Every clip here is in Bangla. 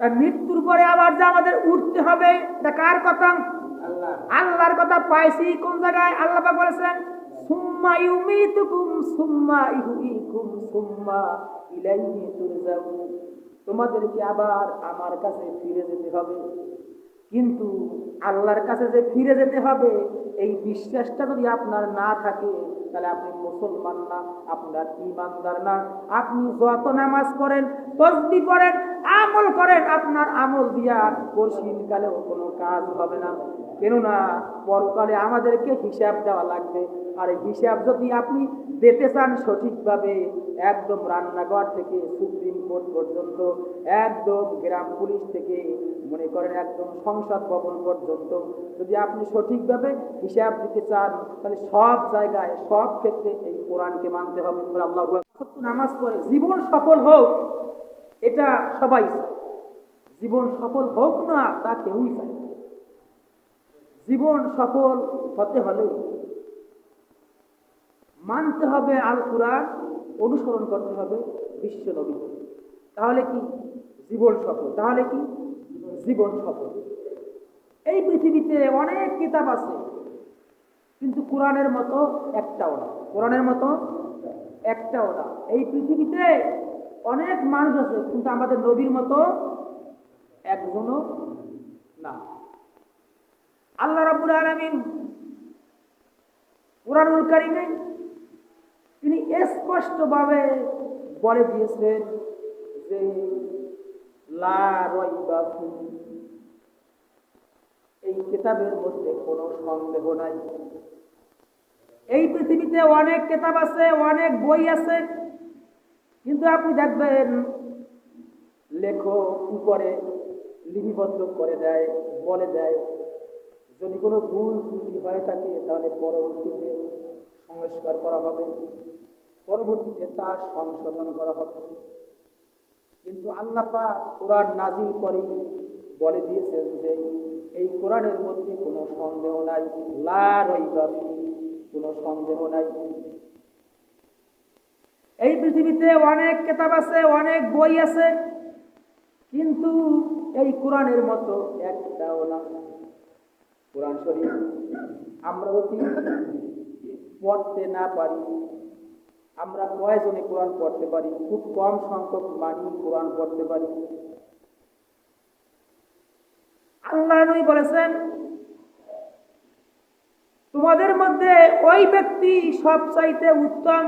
তাই মৃত্যুর পরে আবার যে আমাদের উঠতে হবে এটা কার কথা? আল্লাহর। কথা পাইছি কোন জায়গায়? আল্লাহ বলেছেন সুম্মা ইউমিতুকুম সুম্মা ইহুইকুম সুম্মা ইলাইহি তুরজাউন। তোমাদেরকে আবার আমার কাছে ফিরে যেতে হবে। কিন্তু আল্লাহর কাছে যে ফিরে যেতে হবে, এই বিশ্বাসটা যদি আপনার না থাকে, তাহলে আপনি মুসলমান না, আপনার ইমানদার না। আপনি যত নামাজ করেন তসবি করেন আমল করেন, আপনার আমল দিয়া পরশিনকালেও কোনো কাজ হবে না। কেননা, পরকালে আমাদেরকে হিসাব দেওয়া লাগবে। আর এই হিসাব যদি আপনি দিতে চান সঠিকভাবে, একদম রান্নাঘর থেকে সুপ্রিম কোর্ট পর্যন্ত, একদম গ্রাম পুলিশ থেকে মনে করেন একদম সংসদ ভবন পর্যন্ত। যদি আপনি সঠিকভাবে হিসাব দিতে চান, তাহলে সব জায়গায়, সব ক্ষেত্রে এই কোরআনকে মানতে হবে। আল্লাহ নামাজ পড়ে জীবন সফল হোক, এটা সবাই জীবন সফল হোক না, তা কেউই চায় জীবন সফল হতে হলে মানতে হবে আল কোরআন অনুসরণ করতে হবে বিশ্ব নবী তাহলে কি? জীবন সফল। তাহলে কি? জীবন সফল এই পৃথিবীতে অনেক কিতাব আছে, কিন্তু কোরআনের মতো একটাও না। কোরআনের মতো একটাও না। এই পৃথিবীতে অনেক মানুষ আছে, কিন্তু আমাদের নবীর মতো একজনও না। আল্লাহ রাব্বুল আলামিন কোরআনুল কারিমে তিনি স্পষ্টভাবে বলে দিয়েছেন যে এই কেতাবের মধ্যে কোনো সন্দেহ নাই। এই পৃথিবীতে অনেক কেতাব আছে, অনেক বই আছে। কিন্তু আপনি দেখবেন, লেখক উপরে লিপিবদ্ধ করে দেয়, বলে দেয়, যদি কোনো ভুল ত্রুটি হয়ে থাকে, তাহলে পরবর্তীতে সংস্কার করা হবে। পরবর্তীতে তা সংশোধন করা হবে। আল্লাহ কোরআন নাজিল করে বলে দিয়েছেন যে, এই কোরআনের মধ্যে কোনো সন্দেহ নাই, লা কোনো সন্দেহ নাই। এই পৃথিবীতে অনেক কেতাব আছে, অনেক বই আছে, কিন্তু এই কোরআনের মতো একটাও না। কোরআন শরীফ আমরা যদি পড়তে না পারি আমরা কয়জনে কোরআন পড়তে পারি? খুব কম সংখ্যক মানুষ কোরআন পড়তে পারি। আল্লাহ বলেছেন, তোমাদের মধ্যে ওই ব্যক্তি সবচাইতে উত্তম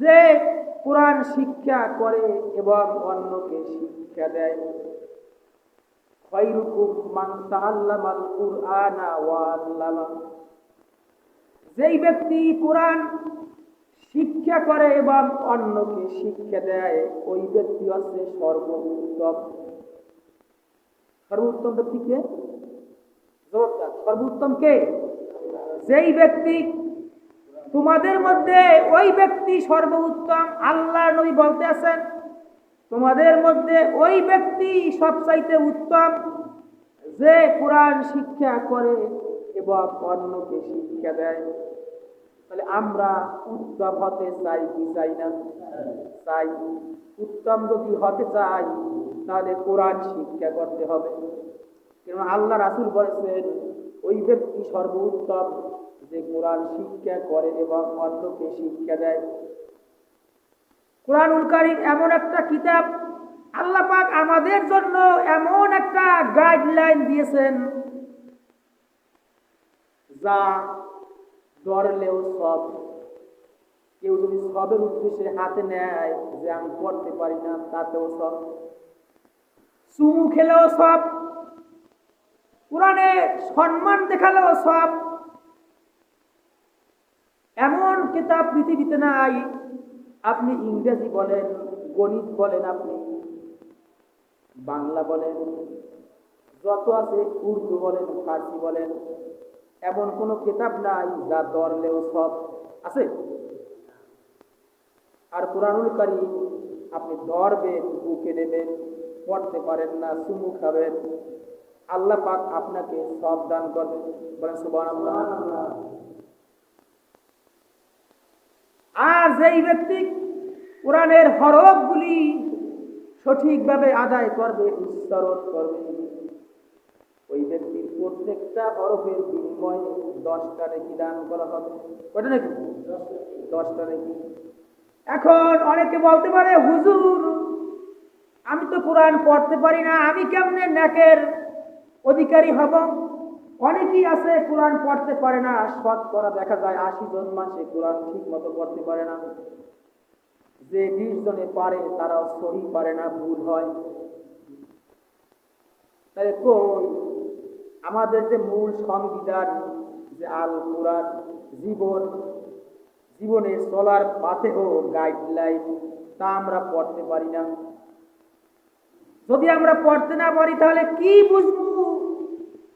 যে কোরআন শিক্ষা করে এবং অন্যকে শিক্ষা দেয়। খৈরুকুম মান ওয়া আল্লামা। যেই ব্যক্তি কোরআন শিক্ষা করে এবং অন্যকে শিক্ষা দেয় ওই ব্যক্তি হচ্ছে সর্বোত্তম। সর্বোত্তম ব্যক্তি কে? জবাব দাও, সর্বোত্তম কে? যেই ব্যক্তি তোমাদের মধ্যে ওই ব্যক্তি সর্বোত্তম আল্লাহ নবী বলতে আছেন তোমাদের মধ্যে ওই ব্যক্তি সবচাইতে উত্তম যে কোরআন শিক্ষা করে এবং অন্যকে শিক্ষা দেয়। তাহলে আমরা উত্তম হতে চাই, কি চাই না? চাই। উত্তম যদি হতে চাই, তাহলে কোরআন শিক্ষা করতে হবে। কেন আল্লাহ রাসুল বলেছেন, ওই ব্যক্তি সর্বোত্তম যে কোরআন শিক্ষা করে এবং অন্যকে শিক্ষা দেয়। কোরআনুল কারিম এমন একটা কিতাব, আল্লাহ পাক আমাদের জন্য এমন একটা গাইডলাইন দিয়েছেন, যা ধরলেও সব। কেউ যদি সবের উদ্দেশ্যে হাতে নেয় যে আমি পড়তে পারি না, তাতেও সব। চুমু খেলেও সব। কোরআনে সম্মান দেখালেও সব। এমন কিতাব পৃথিবীতে নাই, আপনি ইংরেজি বলেন, গণিত বলেন আপনি, বাংলা বলেন, যত আছে উর্দু বলেন, ফার্সি বলেন এমন কোনো কিতাব নাই যা ধরলেও সব আছে। আর কোরআনুল কারীম আপনি ধরবেন, বুকে নেবেন, পড়তে পারেন না, চুমু খাবেন। আল্লাহ পাক আপনাকে সব দান করবেন। বলেন আর যেই ব্যক্তি কোরআনের হরফগুলি সঠিকভাবে আদায় করবে, উচ্চারণ করবে, ওই ব্যক্তির প্রত্যেকটা হরফের বিনিময়ে দশটা নাকি দান করা হবে। কটা নাকি দশটা নাকি এখন অনেকে বলতে পারে, হুজুর, আমি তো কোরআন পড়তে পারি না, আমি কেমনে ন্যাকের অধিকারী হব? অনেকেই আছে, কোরআন পড়তে পারে না, সৎ করা দেখা যায়, আশি জন মাসে কোরআন ঠিক মতো পড়তে পারে না। যে বিশ জনে পারে, তারাও সহি পারে না, ভুল হয়। তাহলে কই আমাদের যে মূল সংবিধান, যে আল কোরআন জীবন, জীবনে চলার পাথে হোক গাইডলাইন তা আমরা পড়তে পারি না। যদি আমরা পড়তে না পারি, তাহলে কি বুঝব?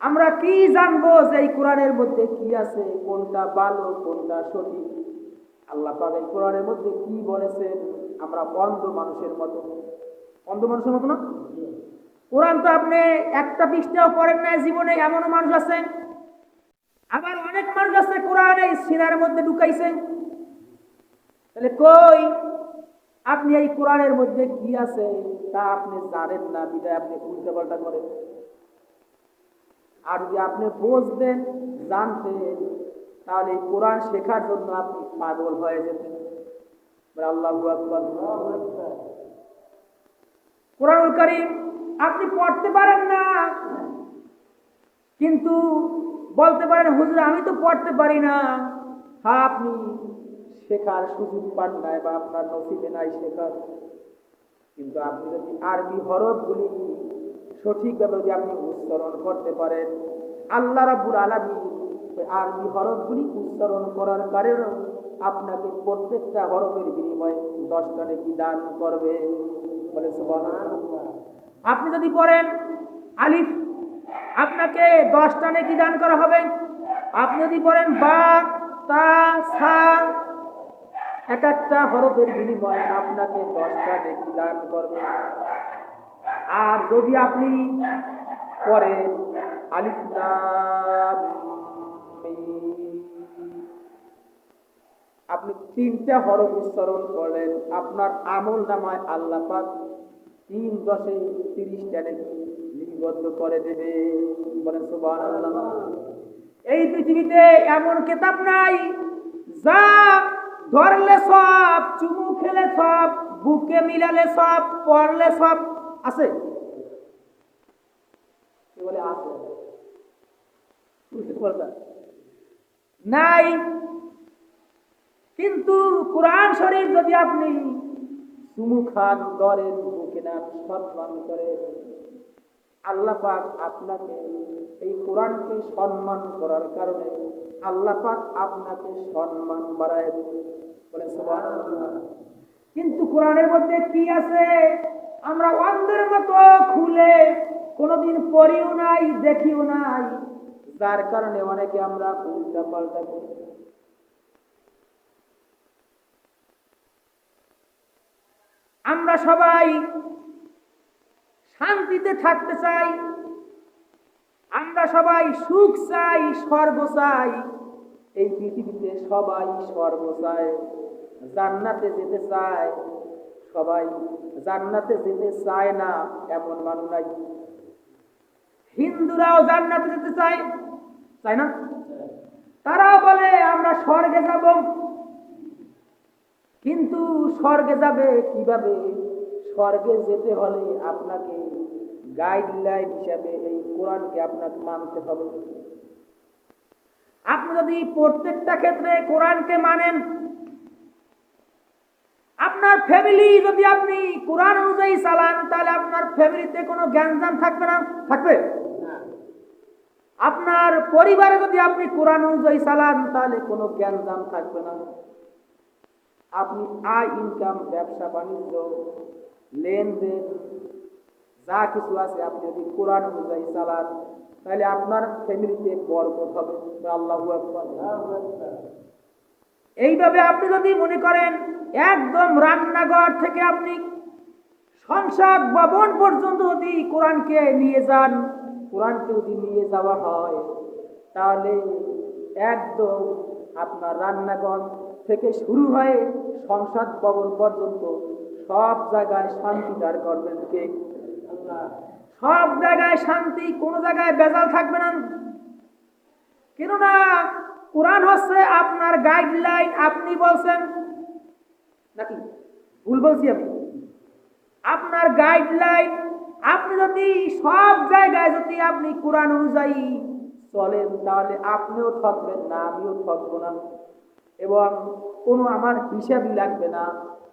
আমরা কি জানব যে এই কোরআনের মধ্যে কি আছে, কোনটা ভালো, কোনটা সঠিক? আল্লাহ পাক এই কোরআনের মধ্যে কি বলেছেন? আমরা বন্ধ মানুষের মতো। বন্ধ মানুষের মতো না? কোরআন তো আপনি একটা পৃষ্ঠাও পড়েন না জীবনে, এমনও মানুষ আছে। আবার অনেক মানুষ আছে কোরআন এই সিনার মধ্যে ঢুকাইছে। তাহলে কই আপনি এই কোরআনের মধ্যে কি আছে তা আপনি জানেন না, বিদায় আপনি উল্টা পাল্টা করেন। আর যদি আপনি বুঝতেন, জানতেন, তাহলে এই কোরআন শেখার জন্য আপনি পাগল হয়ে যেতেন। আল্লাহ কোরআনুল করিম আপনি পড়তে পারেন না। কিন্তু বলতে পারেন, হুজুর, আমি তো পড়তে পারি না। হ্যাঁ আপনি শেখার সুযোগ পান নাই বা আপনার নসিবে নাই শেখার। কিন্তু আপনি যদি আরবি হরফগুলি সঠিকভাবে যদি আপনি উচ্চারণ করতে পারেন, আল্লাহ রাব্বুল আলামিন ওই আরবি হরফগুলি উচ্চারণ করার কারণে আপনাকে প্রত্যেকটা হরফের বিনিময়ে দশটা নাকি দান করবে? বলে সুবহানাল্লাহ। আপনি যদি পড়েন আলিফ, আপনাকে দশটা নাকি দান করা হবে। আপনি যদি পড়েন বা, তা, সা, এক একটা হরফের বিনিময়ে আপনাকে দশটা নেকি দান করবে। আর যদি আপনি পড়েন আলিফ আপনি তিনটা হরফ উচ্চারণ করলেন, আপনার আমল নামায় আল্লাহ পাক তিন দশে তিরিশটা নাকি লিপিবদ্ধ করে দেবে। বলেন, সুবহানাল্লাহ। এই পৃথিবীতে এমন কেতাব নাই যা ধরলে সব, চুমু খেলে সব, বুকে মিলালে সব, পড়লে সব আছে। বলে? নাই। কিন্তু কোরআন শরীফ যদি আপনি চুমু খান ধরেন বুকে নেন সম্মান করেন আল্লাহ আপনাকে এই কোরআনকে সম্মান করার কারণে আল্লাহ আপনাকে সম্মান বাড়ায় বলে সুবহানাল্লাহ। কিন্তু কোরআনের মধ্যে কি আছে? আমরা অন্ধের মতো খুলে কোনোদিন পড়িও নাই, দেখিও নাই। যার কারণে অনেকে আমরা উল্টা পাল্টা করি। আমরা সবাই শান্তিতে থাকতে চাই। আমরা সবাই সুখ চাই, স্বর্গ চাই। এই পৃথিবীতে সবাই স্বর্গ চায়, জান্নাতে যেতে চায়। সবাই জান্নাতে যেতে চায় না, এমন মানুষ নাই। হিন্দুরাও জান্নাতে যেতে চায় চায় না? তারাও বলে, আমরা স্বর্গে যাব। কিন্তু স্বর্গে যাবে কীভাবে? স্বর্গে যেতে হলে আপনাকে গাইডলাইন হিসাবে এই কোরআনকে আপনাকে মানতে হবে। আপনি যদি প্রত্যেকটা ক্ষেত্রে কোরআনকে মানেন আপনার ফ্যামিলি যদি আপনি কোরআন অনুযায়ী চালান তাহলে আপনার ফ্যামিলিতে কোনো জ্ঞানজাম থাকবে না? থাকবে? আপনার পরিবারে যদি আপনি কোরআন অনুযায়ী চালান তাহলে কোনো জ্ঞানজাম থাকবে না। আপনি আয় ইনকাম ব্যবসা, বাণিজ্য, লেনদেন, যা কিছু আছে, আপনি যদি কোরআন অনুযায়ী চালান, তাহলে আপনার ফ্যামিলিতে বরকত হবে। আল্লাহ এইভাবে আপনি যদি মনে করেন, একদম রান্নাঘর থেকে আপনি সংসদ ভবন পর্যন্ত যদি কোরআনকে নিয়ে যান, কোরআনকে যদি নিয়ে যাওয়া হয়, তাহলে একদম আপনার রান্নাঘর থেকে শুরু হয়ে সংসদ ভবন পর্যন্ত সব জায়গায় শান্তি দাঁড় করবেন কে? সব জায়গায় শান্তি, কোন জায়গায় বেজাল থাকবে না। কেননা কোরআন হচ্ছে আপনার গাইডলাইন আপনি বলছেন, নাকি ভুল বলছি আমি? আপনার গাইডলাইন আপনি যদি সব জায়গায় যদি আপনি কোরআন অনুযায়ী চলেন, তাহলে আপনিও ঠকবেন না, আমিও ঠকবো না। এবং কোনো আমার হিসাবই লাগবে না।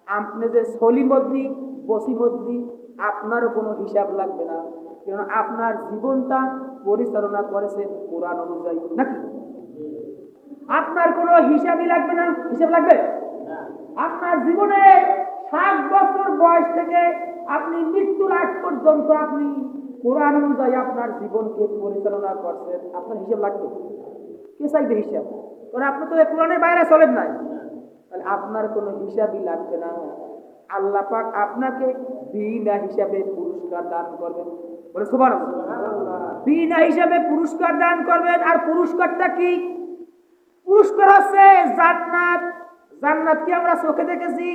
আপনি যে সলিমদ্দি বসিমদ্দি আপনারও কোনো হিসাব লাগবে না। কারণ আপনার জীবনটা পরিচালনা করেছেন কোরআন অনুযায়ী, নাকি? আপনার কোনো হিসাবই লাগবে না? হিসাব লাগবে? আপনার জীবনে ষাট বছর বয়স থেকে আপনি মৃত্যুর আগ পর্যন্ত আপনি কোরআন অনুযায়ী আপনার জীবনকে পরিচালনা করছেন। আপনার হিসাব লাগবে? কে চাইবে হিসাব? কারণ আপনি তো কোরআনের বাইরে চলেন নাই। তাহলে আপনার কোনো হিসাবই লাগবে না। আল্লাহ পাক আপনাকে বিনা হিসাবে পুরস্কার দান করবেন। বলে সুবান বিনা হিসাবে পুরস্কার দান করবেন। আর পুরস্কারটা কি? পুরস্কার হচ্ছে জান্নাত। জান্নাত কি আমরা চোখে দেখেছি?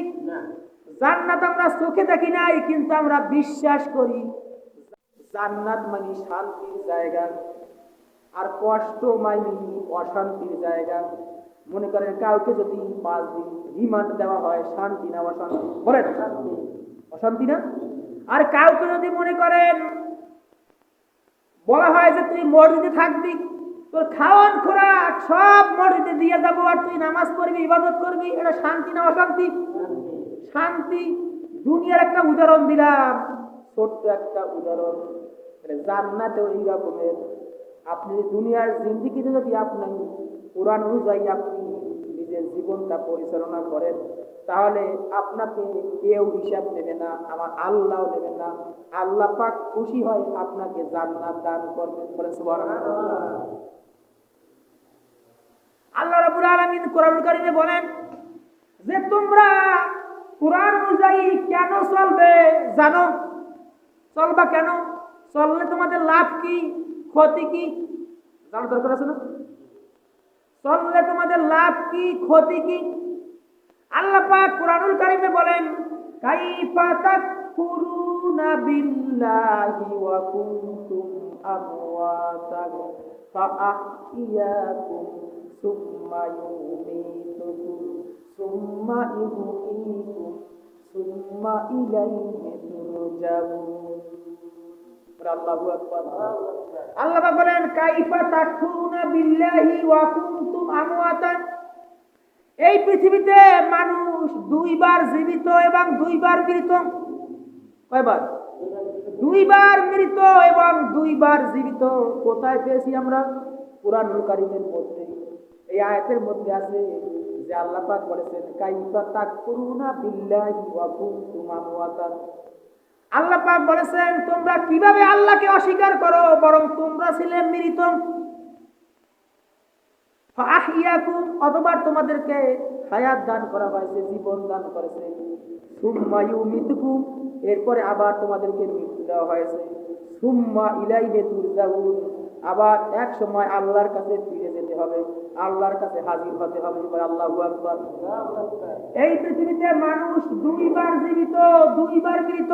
জান্নাত আমরা চোখে দেখি নাই কিন্তু আমরা বিশ্বাস করি। জান্নাত মানে শান্তির জায়গা। আর কষ্ট মানে অশান্তির জায়গা। মনে করেন কাউকে যদি পাঁচ দিন রিমান্ড দেওয়া হয়, শান্তি না, অশান্তি। বলেন অশান্তি না? আর কাউকে যদি মনে করেন, বলা হয় যে তুই মসজিদে থাকবি, তোর খাওয়ান খোরাক সব মসজিদে দিয়ে যাব আর তুই নামাজ পড়বি, ইবাদত করবি, এটা শান্তি না, অশান্তি? শান্তি। দুনিয়ার একটা উদাহরণ দিলাম, ছোট্ট একটা উদাহরণ। মানে জান্নাতেও এই রকমের আপনি দুনিয়ার জিন্দিগিতে যদি আপনি কোরআন অনুযায়ী আপনি নিজের জীবনটা পরিচালনা করেন, তাহলে আপনাকে কেউ হিসাব নেবে না, আমার আল্লাহ নেবে না। আল্লাহ পাক খুশি হয় আপনাকে জান্নাত দান করবেন সুবহানাল্লাহ। আল্লাহ রাব্বুল আলামিন কোরআন কারিমে বলেন যে তোমরা কোরআন অনুযায়ী কেন চলবে জানো? চলবা কেন? চললে তোমাদের লাভ কি? ক্ষতি কি? জানার দরকার আছে না? চললে তোমাদের লাভ কি? ক্ষতি কি? আল্লাহ পাক কোরআনুল কারিমে বলেন, কাইফা তাকফুরুনা বিল্লাহি ওয়া কুনতুম আমওয়াতান ফাআহইয়াকুম সুম্মা ইউমীতুকুম, সুম্মা ইউহয়ীকুম সুম্মা ইলাইহি তুরজাউন। আল্লাহু বলেন, কাইফা তাকফুরুনা বিল্লাহি ওয়া কুনতুম আমওয়াতান। এই পৃথিবীতে মানুষ দুইবার জীবিত এবং দুইবার মৃত। কয়বার? দুইবার মৃত এবং দুইবার জীবিত। কোথায় পেয়েছি আমরা? কোরআনুল কারিমের মধ্যে। এই আয়াতের মধ্যে আছে যে আল্লাহ পাক বলেছেন, কাইফা তাকফুরুনা বিল্লাহি ওয়া কুনতুম আমওয়াতান। আল্লাহ পাক বলেছেন, তোমরা কীভাবে আল্লাহকে অস্বীকার করো? বরং তোমরা ছিলে মৃত। অতবার তোমাদেরকে হায়াত দান করা হয়েছে, জীবন দান করেছে। সুম্মা ইউমিতুকুম এরপরে আবার তোমাদেরকে মৃত্যু দেওয়া হয়েছে। সুম্মা আবার এক সময় আল্লাহর কাছে ফিরে যেতে হবে। আল্লাহর কাছে হাজির হতে হবে। আল্লাহ আল্লাহু এই পৃথিবীতে মানুষ দুইবার জীবিত, দুইবার মৃত।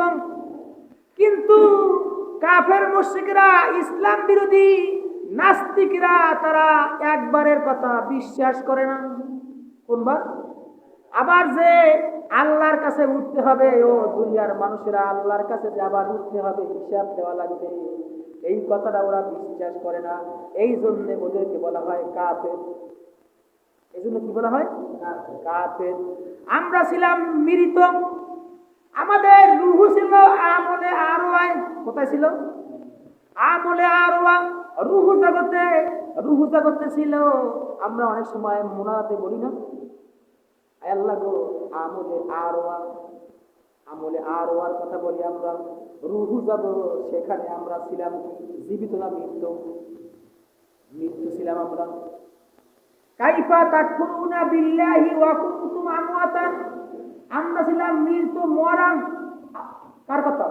কিন্তু কাফের মুশরিকরা, ইসলাম বিরোধী নাস্তিকরা, তারা একবারের কথা বিশ্বাস করে না। কোনবার? আবার যে আল্লাহর কাছে উঠতে হবে, ও দুনিয়ার মানুষেরা আল্লাহর কাছে যে আবার উঠতে হবে, হিসাব দেওয়া লাগবে। এই কথাটা ওরা বিশ্বাস করে না। এই জন্য ওদেরকে বলা হয় কাফের। এই জন্য কি বলা হয়? কাফের। আমরা ছিলাম মৃত আমাদের রুহু ছিল আমলে আরও কোথায় ছিল? আমলে আরও রুহু জগতে রুহু জগতে ছিল। আমরা অনেক সময় মোনাতে বলি না? আল্লাহ গো, আমলে আরোয়া আমলে আরোয়ার কথা বলি আমরা। রুহু যাব সেখানে আমরা ছিলাম জীবিত না মৃত্যু। মৃত্যু ছিলাম আমরা। কাইফা তাকফুরুনা বিল্লাহি ওয়া কুনতুম আমওয়াতান আমরা ছিলাম মৃত মরা। কার কথা?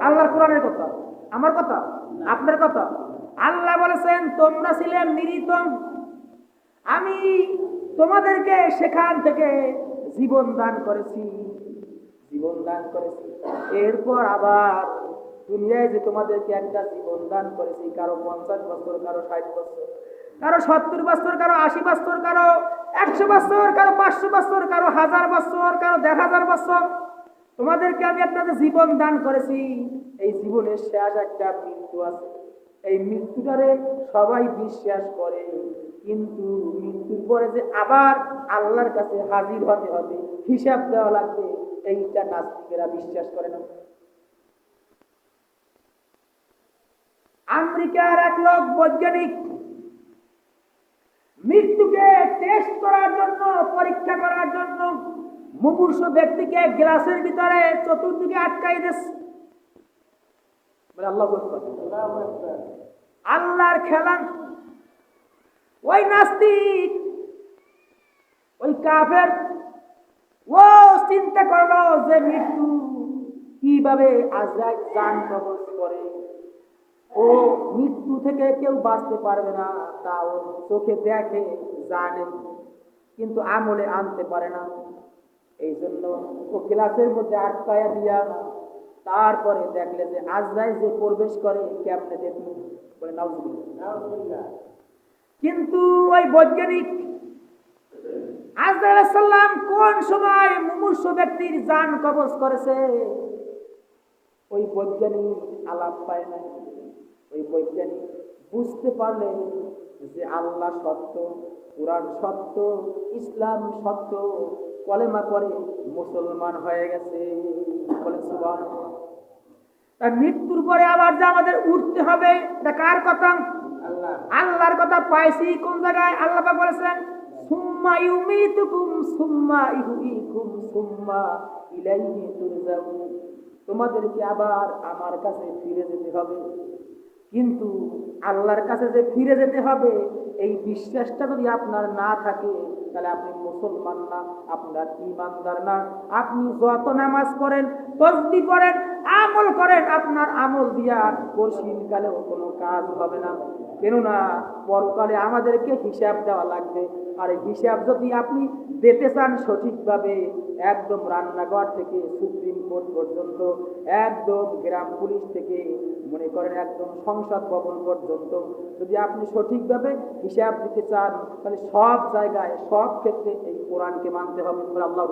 আল্লাহর কোরআনের কথা। আমার কথা? আপনার কথা? আল্লাহ বলেছেন তোমরা ছিলে মৃত। আমি তোমাদেরকে সেখান থেকে জীবন দান করেছি। জীবন দান করেছি? এরপর আবার দুনিয়ায় যে তোমাদেরকে একটা জীবন দান করেছি কারও পঞ্চাশ বছর কারও ষাট বছর কারও সত্তর বছর কারও আশি বছর কারও একশো বছর, কারও পাঁচশো বছর, কারও হাজার বছর, কারও দেড় হাজার বছর। তোমাদেরকে আমি যে জীবন দান করেছি, এই জীবনের শেষ একটা মৃত্যু আছে। এই মৃত্যুটারে সবাই বিশ্বাস করে, কিন্তু মৃত্যুর পরে যে আবার আল্লাহর কাছে হাজির হতে হবে, হিসাব দেওয়া লাগবে, এইটা নাস্তিকেরা বিশ্বাস করে না। আমেরিকার এক লোক বৈজ্ঞানিক মৃত্যুকে টেস্ট করার জন্য, পরীক্ষা করার জন্য মুমূর্ষ ব্যক্তিকে গ্লাসের ভিতরে চতুর্দিকে আটকাই দিচ্ছে আল্লাহ। আল্লাহর খেলা। ওই নাস্তিক, ওই কাফের, ও চিন্তা করল যে মৃত্যু কীভাবে আজরাইল জান কবজ করে ও মৃত্যু থেকে কেউ বাঁচতে পারবে না তা ও চোখে দেখে জানে। কিন্তু আমলে আনতে পারে না। এই জন্য ও ক্লাসের মধ্যে আটকায়া দিয়া তারপরে দেখলে যে আজরাইল যে প্রবেশ করে কেমনে দেখুন বলে নাউজুবিল্লাহ। কিন্তু ওই বৈজ্ঞানিক আজরাইল সাল্লাম কোন সময় মুমূর্ষ ব্যক্তির জান কবজ করেছে? ওই বৈজ্ঞানিক আলাপ পায় নাই। ওই বৈজ্ঞানিক বুঝতে পারলেন যে আল্লাহ সত্য কোরআন সত্য ইসলাম সত্য কলেমা করে মুসলমান হয়ে গেছে। তাই মৃত্যুর পরে আবার যে আমাদের উঠতে হবে এটা কার কথা? আল্লাহর কথা পাইছি কোন জায়গায়? আল্লাহ বলেছেন সুম্মা ইউমিতুকুম সুম্মা ইহুইকুম সুম্মা ইলাইহি তুরজাউন। তোমাদেরকে আবার আমার কাছে ফিরে যেতে হবে। কিন্তু আল্লাহর কাছে যে ফিরে যেতে হবে, এই বিশ্বাসটা যদি আপনার না থাকে, তাহলে আপনি মুসলমান না, আপনার ইমানদার না। আপনি যত নামাজ পড়েন, তসবি করেন, আমল করেন, আপনার আমল দিয়া পরশিনকালেও কোনো কাজ হবে না। কেননা, পরকালে আমাদেরকে হিসাব দেওয়া লাগবে। আর হিসাব যদি আপনি দিতে চান সঠিকভাবে, একদম রান্নাঘর থেকে সুপ্রিম কোর্ট পর্যন্ত, একদম গ্রাম পুলিশ থেকে মনে করেন একদম সংসদ ভবন পর্যন্ত। যদি আপনি সঠিকভাবে হিসাব দিতে চান, তাহলে সব জায়গায়, সব ক্ষেত্রে এই কোরআনকে মানতে হবে আল্লাহ